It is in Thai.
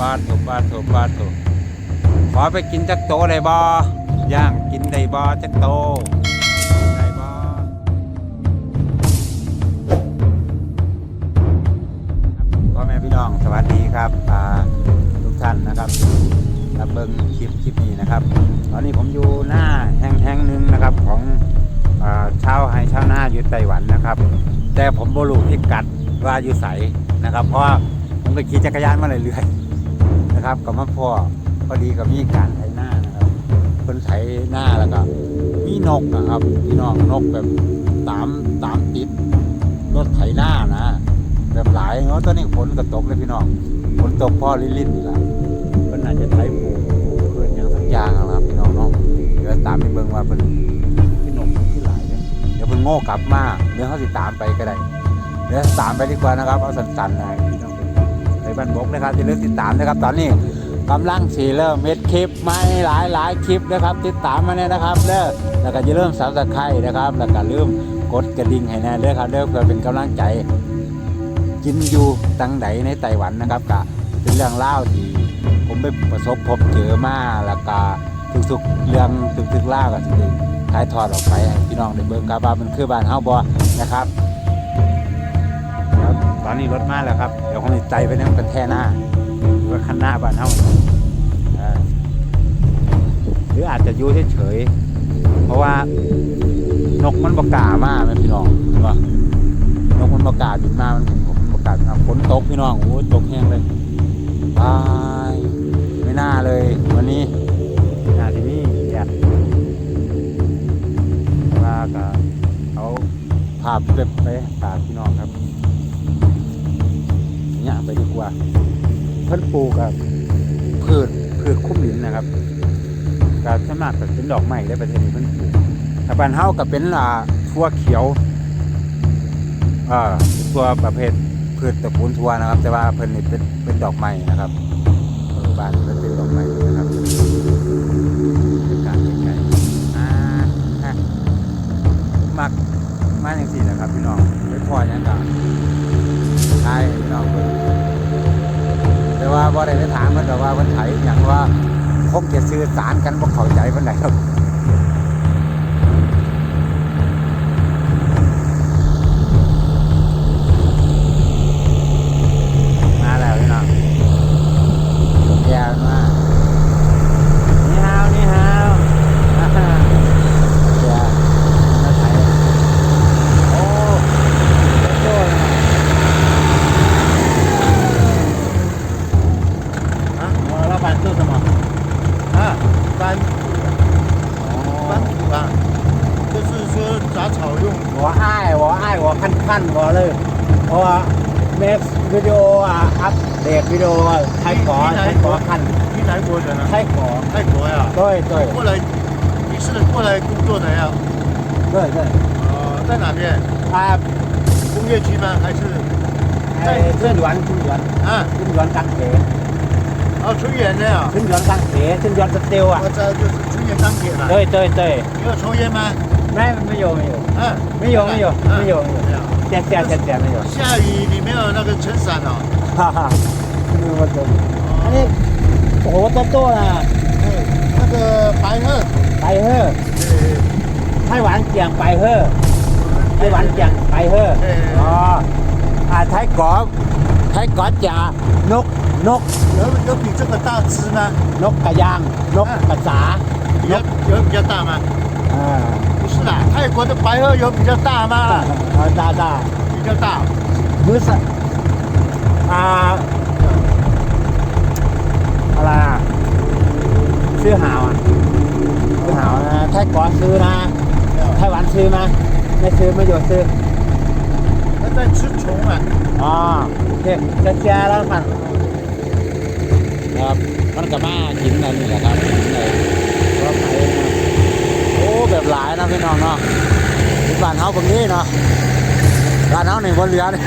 บาโถบาโถบาโถขอไปกินจักโตได้บ่ย่างกินได้บ่จักโตได้บ่พ่อแม่พี่น้องสวัสดีครับทุกท่านนะครับรับเบิ้งคลิปคลิปนี้นะครับ ตอนนี้ผมอยู่หน้าแห่งแห่งหนึ่งนะครับของชาวไฮชาวนาอยู่ไต้หวันนะครับ แต่ผมบรูพิกัดว่าอยู่ใสนะครับ เพราะผมก็ขี่จักรยานมาเรื่อยๆ นะครับกับมาพ่อพอดีกับมีการไถหน้านะครับคนไถหน้าแล้วก็มีนกนะครับพี่น้องนกแบบตามตามติดรถไถหน้านะแบบหลายเนาะตอนนี้ฝนก็ตกเลยพี่น้องฝนตกพ่อลินๆนี่แหละเพิ่นอาจจะไถปูเพื่อนยังสักอย่างนะครับพี่น้องเนาะเดี๋ยวตามไปเบิ่งว่าเพิ่นพี่นกที่หลายเนี่ยเดี๋ยวเพิ่นโง่กลับมาเดี๋ยวเขาสิตามไปก็ได้เดี๋ยวตามไปดีกว่านะครับเอาสั้นๆนะพี่น้อง บ้านบกนะครับจะเลือกติดตามนะครับ ตอนนี้กำลังสีเริ่มเม็ดคลิปไม่หลายหลายคลิปนะครับ ติดตามมาเนี่ยนะครับเด้อแล้วก็จะเริ่มสับสไครนะครับ แล้วก็ลืมกดกระดิ่งให้แน่เด้อครับเด้อเพื่อเป็นกำลังใจกินอยู่ตั้งไหนในไต้หวันนะครับกะเป็นเรื่องเล่าที่ผมไปประสบพบเจอมาแล้วก็ทุกๆเรื่องทุกๆเล่าก็จะได้ถ่ายทอดออกไปให้พี่น้องได้เบิ่งครับว่ามันคือบ้านเฮาบ่นะครับ ตอนนี้รถมาแล้วครับ เดี๋ยวผมจะใจไปนั่งกันแท่หน้ารถคันหน้าบ้านเฮาหรืออาจจะยู่เฉยๆเพราะว่านกมันประกล้ามาไหมพี่น้องเห็นปะนกมันประกล้าบินมามันผมประกาบินมาฝนตกพี่น้องโอ้ยตกแห้งเลยตายไม่น่าเลย วันนี้น่าที่นี่แดดว่าก็เอาภาพเก็บไปฝากพี่น้องครับ เนี่ยไปดีกว่า เพิ่นปลูกกับพืชพืชคุ้มดินนะครับก็สามารถเป็นดอกไม้ได้ประเทศนี้เพิ่นปลูกถ้าบ้านเฮาก็เป็นลาทั่วเขียวอ่าตัวประเภทพืชตระกูลทั่วนะครับ แต่ว่าเพิ่นนี่เป็นเป็นดอกไม้นะครับบ้านเพิ่นเป็น ว่าบ่ได้ไปถามเพิ่นแต่ว่าเพิ่นไถอย่างว่าคงจะสื่อสารกันบ่เข้าใจเพิ่นได้ครับมาแล้วพี่น้องแย่มานี่ฮาวนี่ฮาวอ่าฮะแย่มาไถโอ้โอ้ย啊，વાંચો તમારો હા 翻翻土啊，就是说杂草用。我爱我爱我看看我嘞，我 next video 啊，update video 啊，泰国泰国看。你泰国人啊？泰国泰国呀？对对。过来，你是过来工作的呀？对对。呃，在哪边？啊，工业区吗？还是？在在滦中原。啊，中原大学。哦，纯盐的呀。纯盐钢铁，纯盐的丢啊。我这就是纯盐钢铁了。对对对。你有抽烟吗？没，没有没有。嗯，没有没有没有没有。点点点点没有。下雨你没有那个撑伞哦。哈哈，我懂。那我多多啦。对，那个白鹤。白鹤。对。台湾讲白鹤。台湾讲白鹤。对。哦，啊，泰国。 อไต้หวันเจียงไปเฮ้อ 哎。 อ๋ออ่าไทยกอบไทยกอจ่านกนก 有有比这个大只吗？ นกกระยาง นกกระสา 比较有比较大吗？ อ่า 不是啦，泰国的白鹤有比较大吗？ เอาตาตา 比较大。 มือสอ่าอะไรอ่ะซื้อหาวอ่ะซื้อหาวนะไทยกอซื้อนะไต้หวันซื้อไหมไม่ซื้อไม่อยู่ซื้อ 它 在吃虫啊。 อ๋อโอเคจะเจียแล้วกัน นะครับมันก็มากินอันนี้แหละครับกินเลยก็ไปนะโอ้แบบหลายนะพี่น้องเนาะที่บ้านเฮาบางนี้เนาะบ้านเฮานี่บนเรือนี่